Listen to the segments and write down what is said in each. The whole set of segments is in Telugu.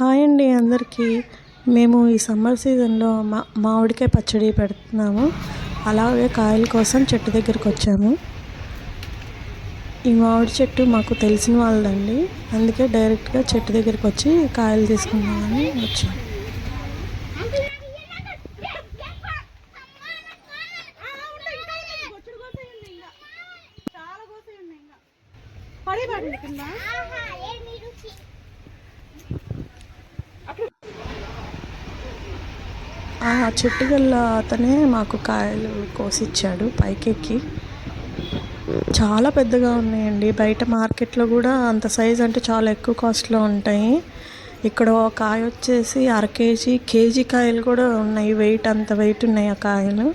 హాయ్ అండి అందరికీ. మేము ఈ సమ్మర్ సీజన్లో మా మామిడికాయ పచ్చడి పెడుతున్నాము. అలాగే కాయల కోసం చెట్టు దగ్గరికి వచ్చాము. ఈ మామిడి చెట్టు మాకు తెలిసిన వాళ్ళదండి అందుకే డైరెక్ట్గా చెట్టు దగ్గరికి వచ్చి కాయలు తీసుకుందామని వచ్చాము ఆ అతనే మాకు కాయలు కోసిచ్చాడు పైకెక్కి. చాలా పెద్దగా ఉన్నాయండి. బయట మార్కెట్లో కూడా అంత సైజ్ అంటే చాలా ఎక్కువ కాస్ట్లో ఉంటాయి. ఇక్కడ ఒక కాయ వచ్చేసి అర కేజీ కేజీ కాయలు కూడా ఉన్నాయి. వెయిట్ అంత వెయిట్ ఉన్నాయి ఆ కాయలు.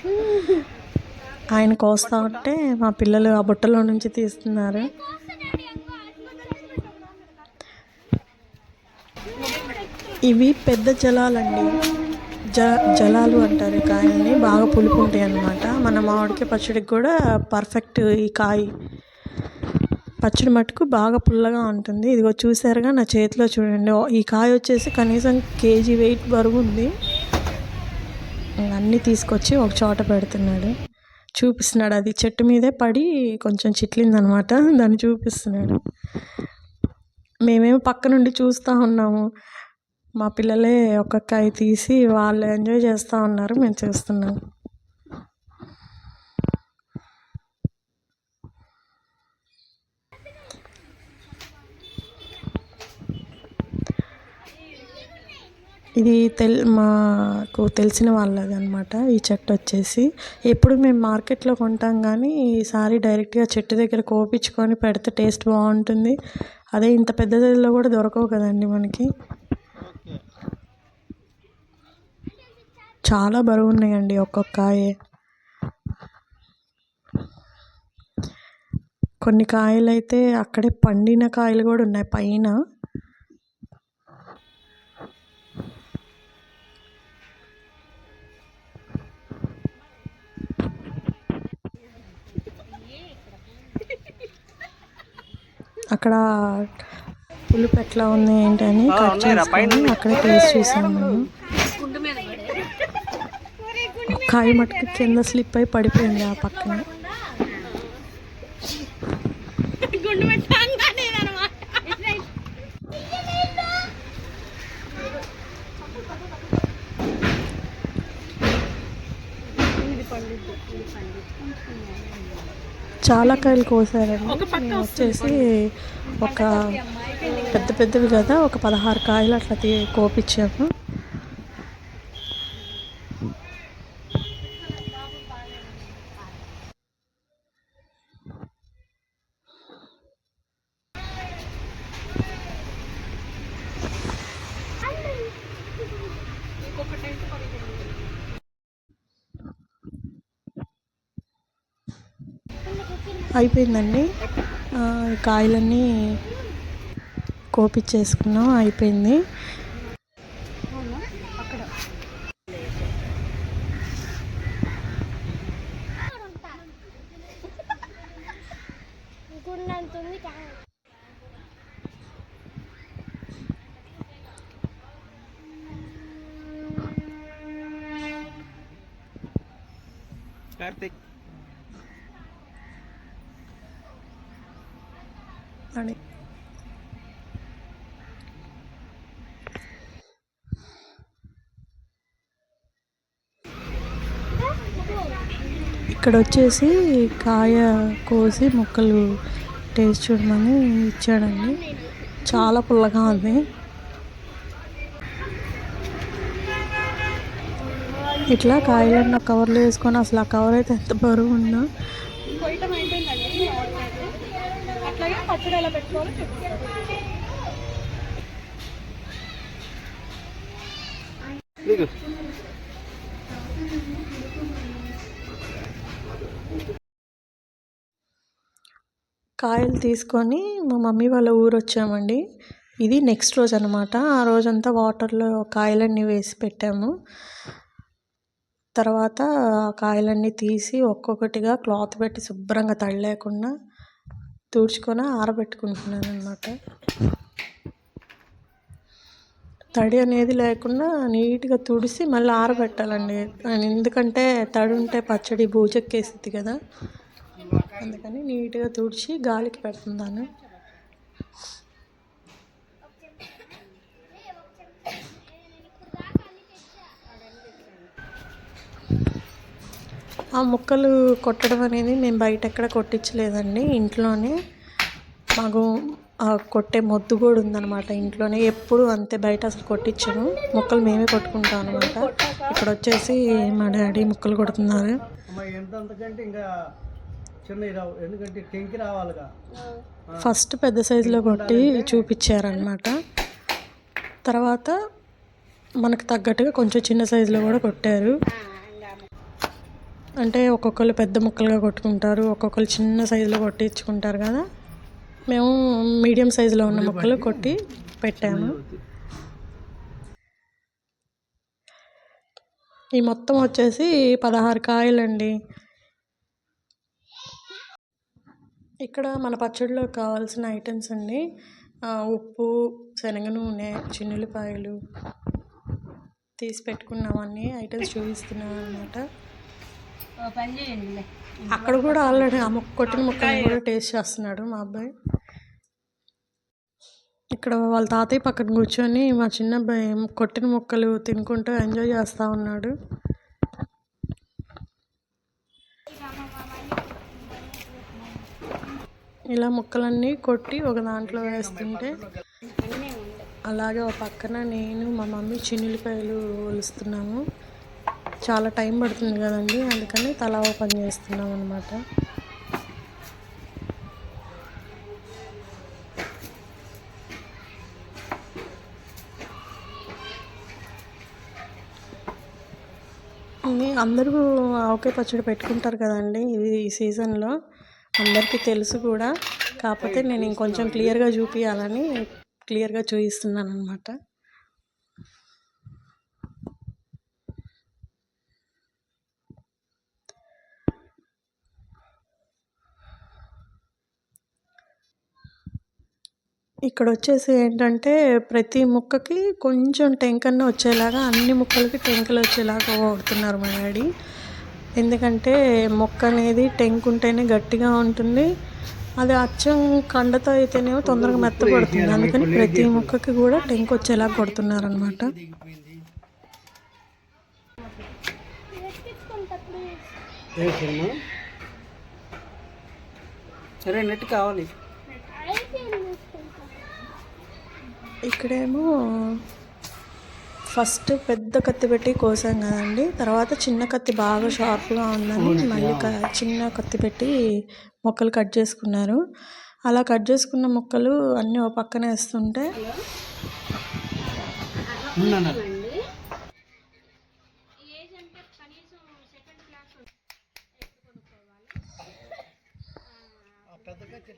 ఆయన కోస్తా ఉంటే మా పిల్లలు ఆ బుట్టలో నుంచి తీస్తున్నారు. ఇవి పెద్ద జలాలండి. జ జలాలు అంటారు ఈ కాయల్ని బాగా పులుపు ఉంటాయి అన్నమాట. మన మామిడికాయ పచ్చడికి కూడా పర్ఫెక్ట్ ఈ కాయ పచ్చడి మటుకు బాగా పుల్లగా ఉంటుంది. ఇదిగో చూసారుగా నా చేతిలో చూడండి. ఈ కాయ వచ్చేసి కనీసం కేజీ వెయిట్ బరువు ఉంది. అన్నీ తీసుకొచ్చి ఒక చోట పెడుతున్నాడు. చూపిస్తున్నాడు. అది చెట్టు మీదే పడి కొంచెం చిట్లిందనమాట దాన్ని చూపిస్తున్నాడు. మేమేమో పక్క నుండి చూస్తూ ఉన్నాము. మా పిల్లలే ఒక్కొక్క కాయ తీసి వాళ్ళు ఎంజాయ్ చేస్తూ ఉన్నారు. మేము చూస్తున్నాం. ఇది తెల్ మాకు తెలిసిన వాళ్ళది అనమాట ఈ చెట్టు వచ్చేసి ఎప్పుడు మేము మార్కెట్లో కొంటాం కానీ ఈసారి డైరెక్ట్గా చెట్టు దగ్గర కోపించుకొని పెడితే టేస్ట్ బాగుంటుంది. అదే ఇంత పెద్దదిలో కూడా దొరకవు కదండి మనకి. చాలా బరువు ఉన్నాయండి ఒక్కొక్క కాయ కొన్ని కాయలు అయితే అక్కడే పండిన కాయలు కూడా ఉన్నాయి పైన. అక్కడ పులుపు ఎట్లా ఉంది ఏంటని కట్ చేసుకొని అక్కడే టేస్ట్ చూసాను మేము కాయ మటుకు కింద స్లిప్ అయి పడిపోయింది ఆ పక్కన. చాలా కాయలు కోసారండి వచ్చేసి ఒక పెద్ద పెద్దవి కదా ఒక పదహారు కాయలు అట్లా కోపించాము అయిపోయిందండి. కాయలన్నీ కోపించేసుకున్నాం అయిపోయింది. గుండంతుంది కార్తిక్. అని. ఇక్కడ వచ్చేసి కాయ కోసి ముక్కలు టేస్ట్ చూడమని ఇచ్చాడండి. చాలా పుల్లగా ఉంది. ఇట్లా కాయలన్న కవర్లో వేసుకొని అసలు ఆ కవర్ అయితే ఎంత బరువు ఉందో అట్లాగే పచ్చడి ఎలా పెట్టుకోవాలో చెప్తాను. కాయలు తీసుకొని మా మమ్మీ వాళ్ళ ఊరు వచ్చామండి. ఇది నెక్స్ట్ రోజు అనమాట ఆ రోజంతా వాటర్లో కాయలన్నీ వేసి పెట్టాము. తర్వాత ఆ కాయలన్నీ తీసి ఒక్కొక్కటిగా క్లాత్ పెట్టి శుభ్రంగా తడి లేకుండా తుడుచుకొని ఆరబెట్టుకుంటున్నాను అనమాట తడి అనేది లేకుండా నీట్గా తుడిసి మళ్ళీ ఆరబెట్టాలండి. ఎందుకంటే తడి ఉంటే పచ్చడి బూజెక్కేసిద్ది కదా. అందుకని నీట్గా తుడిచి గాలికి పెడుతున్నాను. ఆ ముక్కలు కొట్టడం అనేది మేము బయట ఎక్కడ కొట్టించలేదండి. ఇంట్లోనే మాకు ఆ కొట్టే మొద్దు కూడా ఉందన్నమాట ఇంట్లోనే. ఎప్పుడు అంతే బయట అసలు కొట్టించను. ముక్కలు మేమే కొట్టుకుంటాం అనమాట ఇక్కడ వచ్చేసి మా డాడీ ముక్కలు కొడుతున్నారు. ఫస్ట్ పెద్ద సైజులో కొట్టి చూపించారనమాట తర్వాత మనకు తగ్గట్టుగా కొంచెం చిన్న సైజులో కూడా కొట్టారు. అంటే ఒక్కొక్కరు పెద్ద ముక్కలుగా కొట్టుకుంటారు ఒక్కొక్కరు చిన్న సైజులో కొట్టించుకుంటారు కదా. మేము మీడియం సైజులో ఉన్న ముక్కలు కొట్టి పెట్టాము. ఈ మొత్తం వచ్చేసి పదహారు కాయలండి. ఇక్కడ మన పచ్చడిలో కావాల్సిన ఐటమ్స్ అండి. ఉప్పు శనగ నూనె చిన్నులపాయలు తీసి పెట్టుకున్నామన్నీ ఐటమ్స్ చూపిస్తున్నాం అనమాట అక్కడ కూడా ఆల్రెడీ ఆ ముక్క కొట్టిన ముక్కని కూడా టేస్ట్ చేస్తున్నాడు మా అబ్బాయి. ఇక్కడ వాళ్ళ తాతయ్య పక్కన కూర్చొని మా చిన్న అబ్బాయి కొట్టిన ముక్కలు తినుకుంటూ ఎంజాయ్ చేస్తూ ఉన్నాడు. ఇలా ముక్కలన్నీ కొట్టి ఒక దాంట్లో వేస్తుంటే అలాగే ఒక పక్కన నేను మా మమ్మీ చిన్నులపాయలు ఒలుస్తున్నాము. చాలా టైం పడుతుంది కదండి అందుకని తలా ఓపెన్ పని చేస్తున్నాం అనమాట అందరూ ఆవకాయ పచ్చడి పెట్టుకుంటారు కదండి ఇది ఈ సీజన్లో. అందరికీ తెలుసు కూడా. కాకపోతే నేను ఇంకొంచెం క్లియర్గా చూపించాలని క్లియర్గా చూపిస్తున్నాను అనమాట ఇక్కడ వచ్చేసి ఏంటంటే ప్రతి ముక్కకి కొంచెం టెంకన్న వచ్చేలాగా అన్ని ముక్కలకి టెంకలు వచ్చేలాగా కొడుతున్నారు మా డాడీ. ఎందుకంటే మొక్క అనేది టెంక్ ఉంటేనే గట్టిగా ఉంటుంది. అది అచ్చం కండతో అయితేనేమో తొందరగా మెత్తపడుతుంది అందుకని ప్రతి ముక్కకి కూడా టెంక్ వచ్చేలా కొడుతున్నారు అనమాట సరే నెట్ కావాలి. ఇక్కడేమో ఫస్ట్ పెద్ద కత్తి పెట్టి కోసాం కదండి. తర్వాత చిన్న కత్తి బాగా షార్ప్గా ఉందని మళ్ళీ క- చిన్న కత్తి పెట్టి ముక్కలు కట్ చేసుకున్నారు. అలా కట్ చేసుకున్న ముక్కలు అన్నీ ఓ పక్కన వేస్తుంటే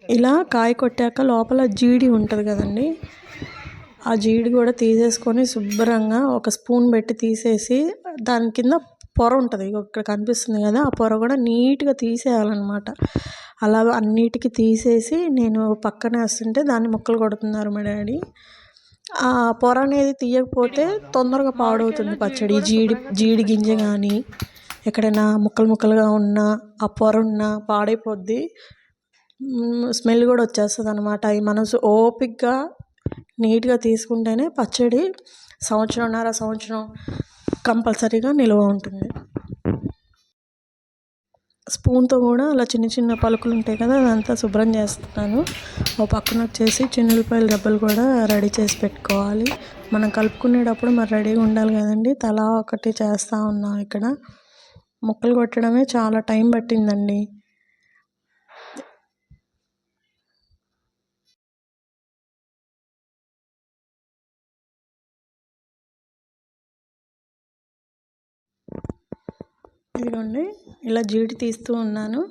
ఇలా కాయ కొట్టాక లోపల జీడి ఉంటుంది కదండి. ఆ జీడి కూడా తీసేసుకొని శుభ్రంగా ఒక స్పూన్ పెట్టి తీసేసి దాని కింద పొర ఉంటుంది. ఇక్కడ కనిపిస్తుంది కదా ఆ పొర కూడా నీట్గా తీసేయాలన్నమాట. అలా అన్నిటికీ తీసేసి నేను పక్కన వేస్తుంటే దాన్ని ముక్కలు కొడుతున్నారు మా డాడీ. ఆ పొర అనేది తీయకపోతే తొందరగా పాడవుతుంది పచ్చడి. జీడి జీడి గింజ కానీ ఎక్కడైనా ముక్కలు ముక్కలుగా ఉన్నా ఆ పొర ఉన్నా పాడైపోద్ది. స్మెల్ కూడా వచ్చేస్తుంది అనమాట ఈ మనసు ఓపిక్గా నీట్గా తీసుకుంటేనే పచ్చడి సంవత్సరంన్నర సంవత్సరం కంపల్సరీగా నిల్వ ఉంటుంది. స్పూన్తో కూడా అలా చిన్న చిన్న పలుకులు ఉంటాయి కదా అదంతా శుభ్రం చేస్తున్నాను. ఓ పక్కన వచ్చేసి చిన్నులపాయల దెబ్బలు కూడా రెడీ చేసి పెట్టుకోవాలి. మనం కలుపుకునేటప్పుడు మరి రెడీగా ఉండాలి కదండి. తలా ఒకటి చేస్తూ ఉన్నాం ఇక్కడ. ముక్కలు కొట్టడమే చాలా టైం పట్టిందండి. ఇదిగోండి ఇలా జీడి తీస్తూ ఉన్నాను.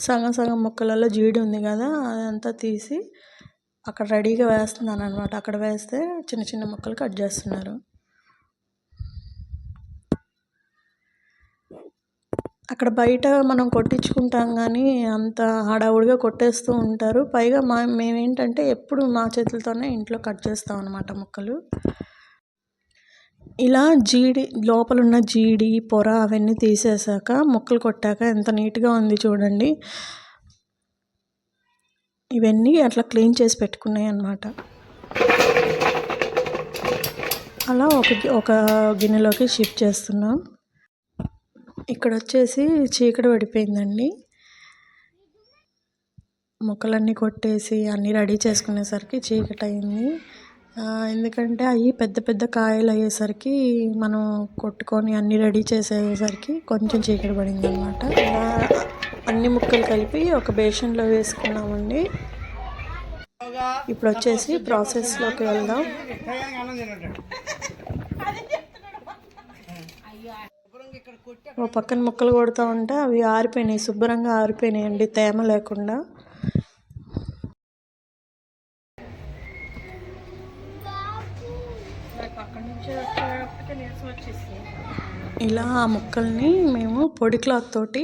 సగం సగం ముక్కలలో జీడి ఉంది కదా అదంతా తీసి అక్కడ రెడీగా వేస్తున్నాను అనమాట అక్కడ వేస్తే చిన్న చిన్న ముక్కలు కట్ చేస్తున్నారు. అక్కడ బయట మనం కొట్టించుకుంటాం కానీ అంత హడావుడిగా కొట్టేస్తూ ఉంటారు. పైగా మా మేమేంటంటే ఎప్పుడు మా చేతులతోనే ఇంట్లో కట్ చేస్తాం అనమాట ముక్కలు. ఇలా జీడి లోపల ఉన్న జీడి పొర అవన్నీ తీసేసాక ముక్కలు కొట్టాక ఎంత నీట్గా ఉంది చూడండి. ఇవన్నీ అట్లా క్లీన్ చేసి పెట్టుకున్నాయి అన్నమాట. అలా ఒక ఒక గిన్నెలోకి షిఫ్ట్ చేస్తున్నాం. ఇక్కడ వచ్చేసి చీకటి పడిపోయిందండి. ముక్కలన్నీ కొట్టేసి అన్నీ రెడీ చేసుకునేసరికి చీకటి అయింది ఎందుకంటే అవి పెద్ద పెద్ద కాయలు అయ్యేసరికి మనం కొట్టుకొని అన్నీ రెడీ చేసేసరికి కొంచెం చీకటి పడింది అనమాట ఇలా అన్ని ముక్కలు కలిపి ఒక బేషన్లో వేసుకున్నామండి. ఇప్పుడు వచ్చేసి ప్రాసెస్లోకి వెళ్దాం. ఓ పక్కన ముక్కలు కొడుతూ ఉంటే అవి ఆరిపోయినాయి శుభ్రంగా ఆరిపోయినాయి అండి తేమ లేకుండా. ఇలా ఆ ముక్కల్ని మేము పొడి క్లాత్ తోటి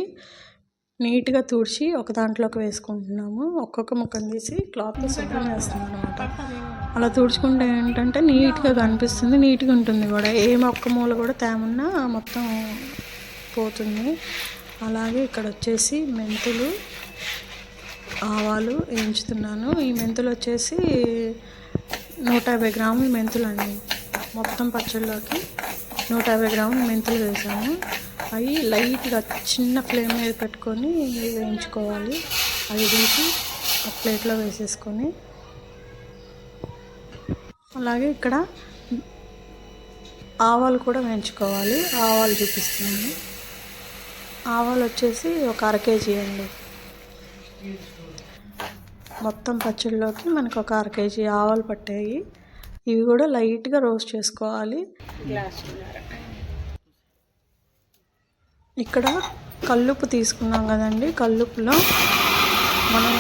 నీట్గా తుడిచి ఒక దాంట్లోకి వేసుకుంటున్నాము. ఒక్కొక్క ముక్కను తీసి క్లాత్తో శుభ్రం వేస్తున్నాం అనమాట అలా తుడుచుకుంటే ఏంటంటే నీట్గా కనిపిస్తుంది నీట్గా ఉంటుంది కూడా. ఏ మొక్క మూల కూడా తేమన్నా మొత్తం పోతుంది. అలాగే ఇక్కడ వచ్చేసి మెంతులు ఆవాలు వేయించుతున్నాను. ఈ మెంతులు వచ్చేసి నూట యాభై గ్రాముల మెంతులు అండి మొత్తం పచ్చళ్ళలోకి నూట యాభై గ్రాములు మెంతులు వేసాము. అవి లైట్గా చిన్న ఫ్లేమ్ మీద పెట్టుకొని వేయించుకోవాలి. అవి తీసి ఒక ప్లేట్లో వేసేసుకొని. అలాగే ఇక్కడ ఆవాలు కూడా వేయించుకోవాలి. ఆవాలు చూపిస్తున్నాను ఆవాలు వచ్చేసి ఒక అర కేజీ అండి. మొత్తం పచ్చడిలోకి మనకు ఒక అర కేజీ ఆవాలు పట్టాయి. ఇవి కూడా లైట్గా రోస్ట్ చేసుకోవాలి. ఇక్కడ కల్లుప్పు తీసుకున్నాం కదండి. కల్లుప్పులో మనం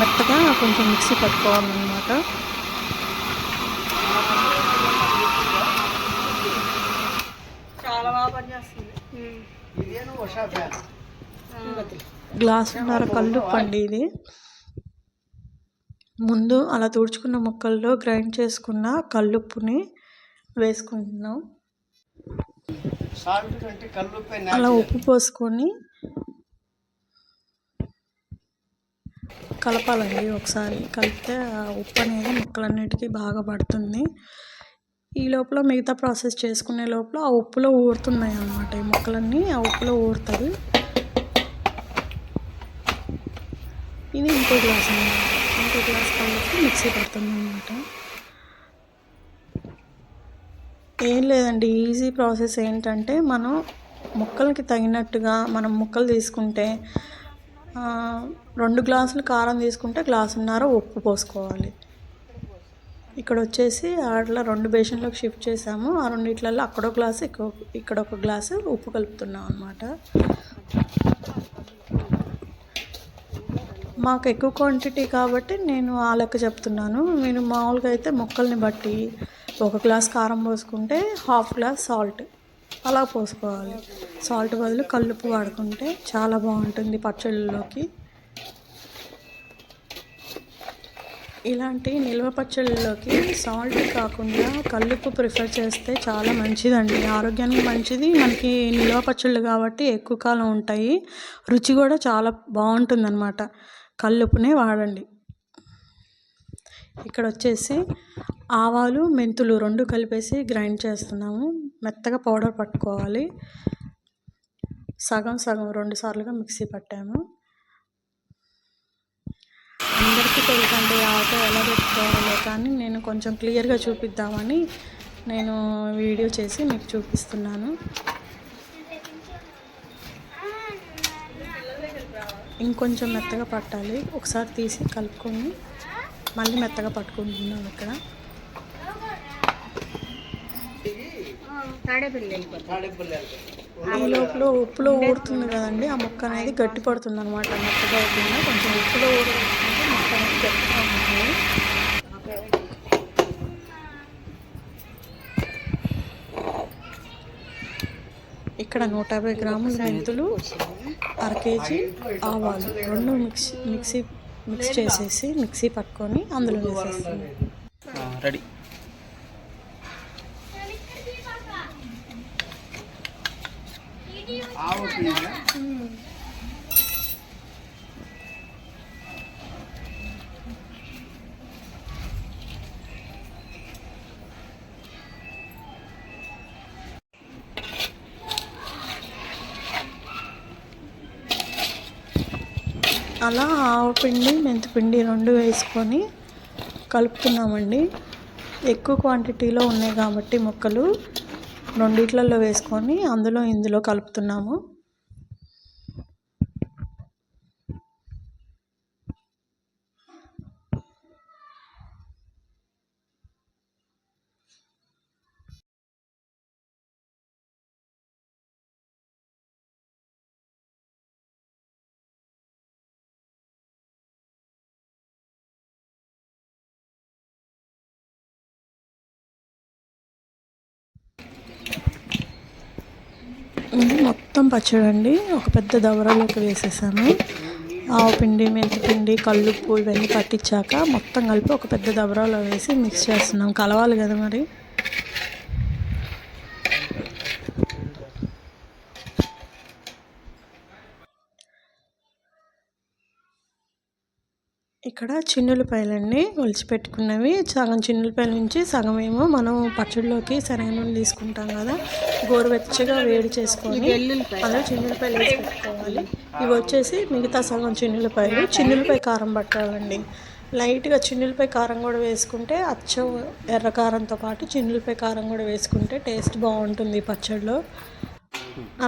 మెత్తగా కొంచెం మిక్సీ పట్టుకోవాలన్నమాట. ఫ్యాన్ గ్లాసున్నర కల్లుప్పు అండి ఇది. ముందు అలా తుడుచుకున్న ముక్కల్లో గ్రైండ్ చేసుకున్న కల్లుప్పుని వేసుకుంటున్నాం. అలా ఉప్పు పోసుకొని కలపాలండి ఒకసారి. కలిపితే ఆ ఉప్పు అనేది ముక్కలన్నిటికీ బాగా పడుతుంది. ఈ లోపల మిగతా ప్రాసెస్ చేసుకునే లోపల ఆ ఉప్పులో ఊరుతున్నాయి అన్నమాట ఈ ముక్కలన్నీ. ఆ ఉప్పులో ఊరుతుంది ఇది ఇంకో గ్లాస్ అన్నమాట. టూ గ్లాస్ పాలకి మిక్సీ పడుతుంది అనమాట ఏం లేదండి ఈజీ ప్రాసెస్ ఏంటంటే మనం ముక్కలకి తగినట్టుగా మనం ముక్కలు తీసుకుంటే రెండు గ్లాసులు కారం తీసుకుంటే గ్లాసున్నర ఉప్పు పోసుకోవాలి. ఇక్కడ వచ్చేసి అట్లా రెండు బేషన్లోకి షిఫ్ట్ చేసాము. ఆ రెండిట్లలో అక్కడో గ్లాసు ఇక్కడ ఇక్కడ ఒక గ్లాసు ఉప్పు కలుపుతున్నాం అనమాట మాకు ఎక్కువ క్వాంటిటీ కాబట్టి నేను ఆ లెక్క చెప్తున్నాను. నేను మామూలుగా అయితే మొక్కల్ని బట్టి ఒక గ్లాస్ కారం పోసుకుంటే హాఫ్ గ్లాస్ సాల్ట్ అలా పోసుకోవాలి. సాల్ట్ బదులు కల్లుపు వాడుకుంటే చాలా బాగుంటుంది పచ్చళ్ళలోకి. ఇలాంటి నిల్వ పచ్చళ్ళలోకి సాల్ట్ కాకుండా కల్లుపు ప్రిఫర్ చేస్తే చాలా మంచిదండి. ఆరోగ్యానికి మంచిది. మనకి నిల్వ పచ్చళ్ళు కాబట్టి ఎక్కువ కాలం ఉంటాయి. రుచి కూడా చాలా బాగుంటుందన్నమాట. కల్లుపునే వాడండి. ఇక్కడ వచ్చేసి ఆవాలు మెంతులు రెండు కలిపేసి గ్రైండ్ చేస్తున్నాము. మెత్తగా పౌడర్ పట్టుకోవాలి. సగం సగం రెండు సార్లుగా మిక్సీ పట్టాము. అందరికీ తెలుసండి ఆవకాయ ఎలా పెట్టుకోవాలో కానీ నేను కొంచెం క్లియర్గా చూపిద్దామని నేను వీడియో చేసి మీకు చూపిస్తున్నాను. ఇంకొంచెం మెత్తగా పట్టాలి. ఒకసారి తీసి కలుపుకొని మళ్ళీ మెత్తగా పట్టుకుంటున్నాం ఇక్కడ. ఈ లోపల ఉప్పులో ఊరుతుంది కదండి. ఆ ముక్క అనేది గట్టి పడుతుంది అనమాట మెత్తగా అవుతుంది? కొంచెం ఉప్పులో ఊరు ఇక్కడ నూట యాభై గ్రాముల మెంతులు అర కేజీ ఆవాలు. రెండు మిక్సీ మిక్సీ మిక్స్ చేసేసి మిక్సీ పట్టుకొని అందులో వేసేస్తాను రెడీ. ఆవు అలా ఆవు పిండి మెంతిపిండి రెండు వేసుకొని కలుపుతున్నామండి. ఎక్కువ క్వాంటిటీలో ఉన్నాయి కాబట్టి ముక్కలు రెండిట్లలో వేసుకొని అందులో ఇందులో కలుపుతున్నాము ఇది మొత్తం పచ్చడి అండి ఒక పెద్ద దవరలోకి వేసేసాను. ఆవు పిండి మెంతిపిండి కళ్ళుప్పు కల్లుప్పు ఇవన్నీ పట్టించాక మొత్తం కలిపి ఒక పెద్ద దబరాలో వేసి మిక్స్ చేస్తున్నాం. కలవాలి కదా మరి? ఇక్కడ చిన్నులపాయలండి ఒలిచిపెట్టుకున్నవి. సగం చిన్నులపాయల నుంచి సగం ఏమో మనం పచ్చడిలోకి శనగనూనె తీసుకుంటాం కదా. గోరువెచ్చగా వేడి చేసుకొని అందులో చిన్నులపాయలు వేసి పెట్టుకోవాలి. ఇవి వచ్చేసి మిగతా సగం చిన్నులపాయలు చిన్నులపాయ కారం పట్టాలండి. లైట్గా చిన్నులపాయ కారం కూడా వేసుకుంటే అచ్చం ఎర్ర కారంతో పాటు చిన్నులపాయ కారం కూడా వేసుకుంటే టేస్ట్ బాగుంటుంది పచ్చడిలో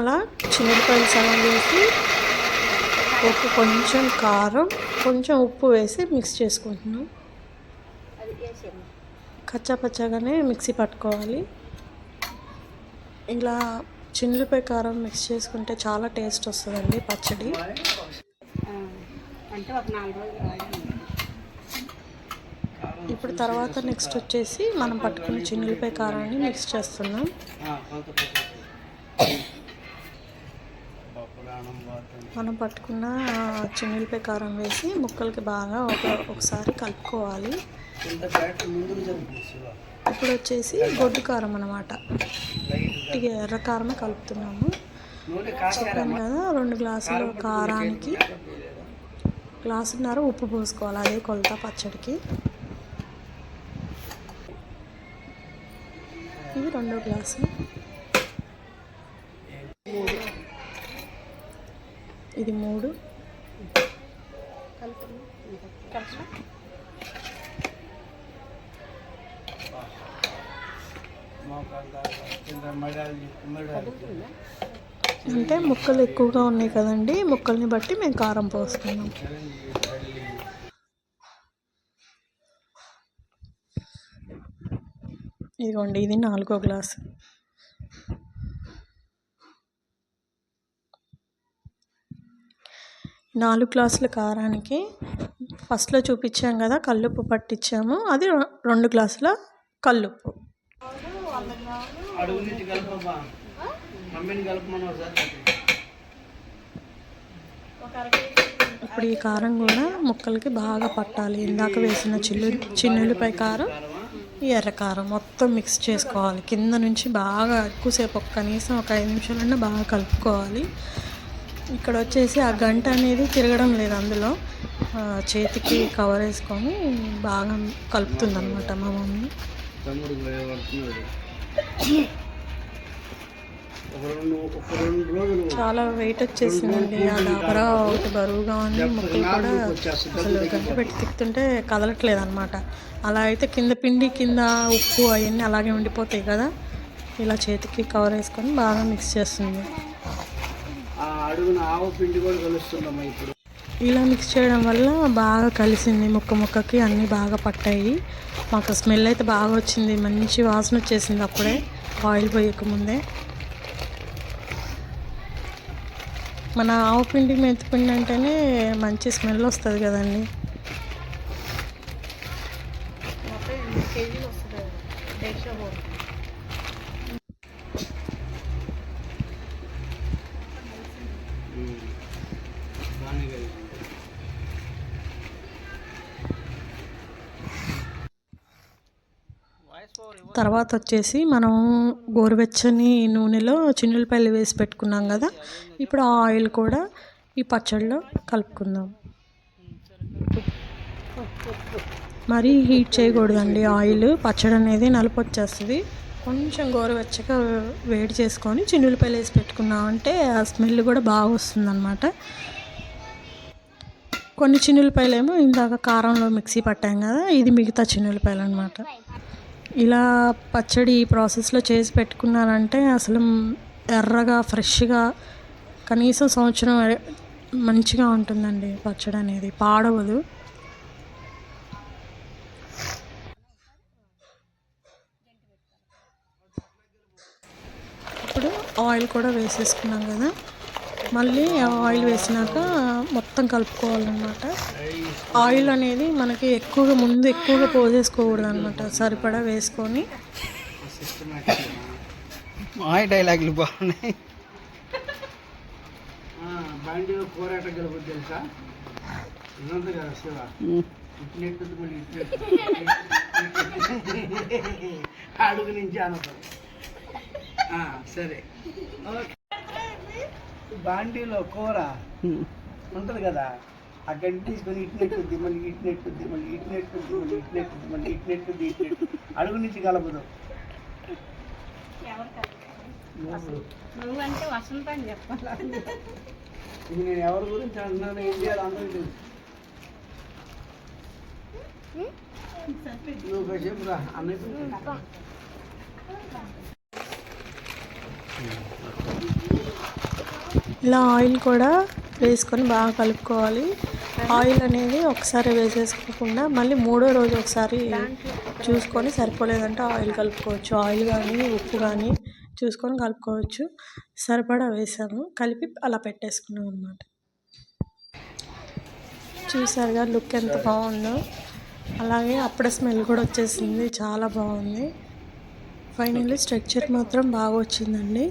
అలా చిన్నులపాయలు సగం వేసి ఒక కొంచెం కారం కొంచెం ఉప్పు వేసి మిక్స్ చేసుకుంటున్నాం. కచ్చా పచ్చాగానే మిక్సీ పట్టుకోవాలి. ఇలా చిన్నులపై కారం మిక్స్ చేసుకుంటే చాలా టేస్ట్ వస్తుందండి పచ్చడి. అంటే ఒక నాలుగు రోజులు వాడాను. ఇప్పుడు తర్వాత నెక్స్ట్ వచ్చేసి మనం పట్టుకున్న చిన్నులపై కారాన్ని మిక్స్ చేస్తున్నాం. మనం పట్టుకున్న చిన్నపై కారం వేసి ముక్కలకి బాగా ఒక ఒకసారి కలుపుకోవాలి. ఇప్పుడు వచ్చేసి గొడ్డు కారం అనమాట ఇక ఎర్ర కారమే కలుపుతున్నాము. చెప్పాను కదా రెండు గ్లాసులు కారానికి గ్లాసున్నర ఉప్పు పోసుకోవాలి అదే కొలత పచ్చడికి. ఇది రెండో గ్లాసు. ఇది మూడు. అంటే ముక్కలు ఎక్కువగా ఉన్నాయి కదండి ముక్కల్ని బట్టి మేము కారం పోస్తున్నాం. ఇదిగోండి ఇది నాలుగో గ్లాసు. నాలుగు గ్లాసుల కారానికి ఫస్ట్లో చూపించాం కదా కల్లుప్పు పట్టించాము అది రెండు గ్లాసుల కల్లుప్పు. ఇప్పుడు ఈ కారం కూడా ముక్కలకి బాగా పట్టాలి. ఇందాక వేసిన చిల్లు చిన్నులపై కారం ఈ ఎర్ర కారం మొత్తం మిక్స్ చేసుకోవాలి. కింద నుంచి బాగా ఎక్కువసేపు ఒక కనీసం ఒక ఐదు నిమిషాలన్నా బాగా కలుపుకోవాలి. ఇక్కడ వచ్చేసి ఆ గంట అనేది తిరగడం లేదు అందులో. చేతికి కవర్ వేసుకొని బాగా కలుపుతుంది అనమాట మా మమ్మీ. చాలా వెయిట్ వచ్చేసిందండి. ఆ దాబరా ఒకటి బరువుగా ఉంది. ముక్కలు కూడా అసలు గంట పెట్టి తిప్పుతుంటే కదలట్లేదు అనమాట అలా అయితే కింద పిండి కింద ఉప్పు అవన్నీ అలాగే ఉండిపోతాయి కదా. ఇలా చేతికి కవర్ వేసుకొని బాగా మిక్స్ చేస్తుంది. అడుగున ఆవు పిండి కూడా కలుస్తున్నామా ఇప్పుడు. ఇలా మిక్స్ చేయడం వల్ల బాగా కలిసింది ముక్క ముక్కకి అన్నీ బాగా పట్టాయి. మాకు స్మెల్ అయితే బాగా వచ్చింది. మంచి వాసన వచ్చేసింది అప్పుడే. ఆయిల్ పోయక ముందే. మన ఆవు పిండి మెంతిపిండి అంటేనే మంచి స్మెల్ వస్తుంది కదండి. తర్వాత వచ్చేసి మనం గోరువెచ్చని నూనెలో చిన్నులపల్లి వేసి పెట్టుకున్నాం కదా. ఇప్పుడు ఆ ఆయిల్ కూడా ఈ పచ్చడిలో కలుపుకుందాం. మరీ హీట్ చేయకూడదండి ఆయిల్. పచ్చడి అనేది నలుపు వచ్చేస్తుంది కొంచెం గోరువెచ్చగా వేడి చేసుకొని చిన్నులపల్లి వేసి పెట్టుకున్నామంటే ఆ స్మెల్ కూడా బాగా వస్తుందన్నమాట. కొన్ని చిన్నులపాయలేమో ఇందాక కారంలో మిక్సీ పట్టాం కదా ఇది మిగతా చిన్నులపాయలు అనమాట ఇలా పచ్చడి ఈ ప్రాసెస్లో చేసి పెట్టుకున్నారంటే అసలు ఎర్రగా ఫ్రెష్గా కనీసం సంవత్సరం మంచిగా ఉంటుందండి పచ్చడి అనేది పాడవదు. ఇప్పుడు ఆయిల్ కూడా వేసేసుకున్నాం కదా. మళ్ళీ ఆయిల్ వేసినాక మొత్తం కలుపుకోవాలన్నమాట. ఆయిల్ అనేది మనకి ఎక్కువగా ముందు ఎక్కువగా పోసేసుకోకూడదు అనమాట సరిపడా వేసుకొని. మాయ డైలాగులు బాగున్నాయి. బండిలో పోరాట గెలుపు తెలుసా? ఉన్నది కదా శివ. ఇట్లెట్టు మళ్ళీ ఇట్లెట్టు అడుగు నుంచి అనదు సరే. బాండీలో కూర ఉంటుంది కదా ఆ గంటి తీసుకొని ఇట్నెట్టుద్ది మళ్ళీ ఇట్నెట్టుద్ది మళ్ళీ ఇట్నెట్టుద్ది మళ్ళీ ఇట్నెట్టుద్ది మళ్ళీ ఇట్నెట్టుద్ది ఇట్నెట్టు అడుగు నుంచి కలపదు. నువ్వు. నువ్వంటే వసంత అని చెప్పాలి? ఇది నేను ఎవరి గురించి అంటున్నాను ఏం చేయాలి అందరికీ తెలుసు. నువ్వు కాసేపు రా అన్నయ్య ఇలా ఆయిల్ కూడా వేసుకొని బాగా కలుపుకోవాలి. ఆయిల్ అనేది ఒకసారి వేసేసుకోకుండా మళ్ళీ మూడో రోజు ఒకసారి చూసుకొని సరిపోలేదంటే ఆయిల్ కలుపుకోవచ్చు. ఆయిల్ కానీ ఉప్పు కానీ చూసుకొని కలుపుకోవచ్చు. సరిపడా వేసాము. కలిపి అలా పెట్టేసుకున్నాం అనమాట చూసారుగా లుక్ ఎంత బాగుందో. అలాగే అప్పుడే స్మెల్ కూడా వచ్చేసింది. చాలా బాగుంది. ఫైనల్లీ స్ట్రక్చర్ మాత్రం బాగా వచ్చిందండి.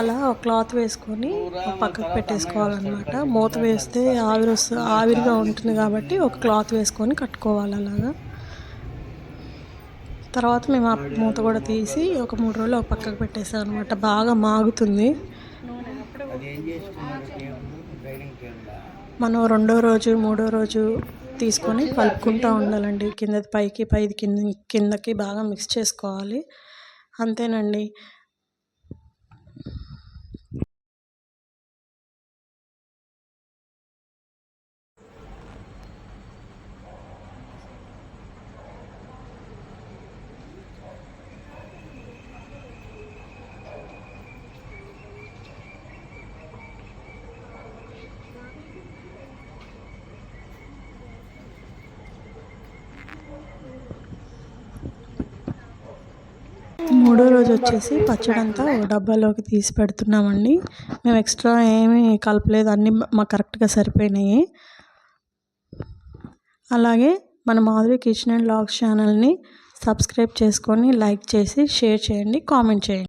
అలా ఒక క్లాత్ వేసుకొని ఒక పక్కకు పెట్టేసుకోవాలన్నమాట. మూత వేస్తే ఆవిరి వస్తుంది ఆవిరిగా ఉంటుంది కాబట్టి ఒక క్లాత్ వేసుకొని కట్టుకోవాలి అలాగా. తర్వాత మేము ఆ మూత కూడా తీసి ఒక మూడు రోజులు ఒక పక్కకు పెట్టేసాం అనమాట బాగా మాగుతుంది. మనం రెండో రోజు మూడో రోజు తీసుకొని కలుపుకుంటూ ఉండాలండి. కిందది పైకి పైది కింద కిందకి బాగా మిక్స్ చేసుకోవాలి. అంతేనండి. మూడో రోజు వచ్చేసి పచ్చడి అంతా ఒక డబ్బాలోకి తీసి పెడుతున్నామండి. మేము ఎక్స్ట్రా ఏమీ కలపలేదు. అన్నీ మాకు కరెక్ట్గా సరిపోయినాయి. అలాగే మన మాధురి కిచెన్ అండ్ లాగ్స్ ఛానల్ని సబ్స్క్రైబ్ చేసుకొని లైక్ చేసి షేర్ చేయండి కామెంట్ చేయండి.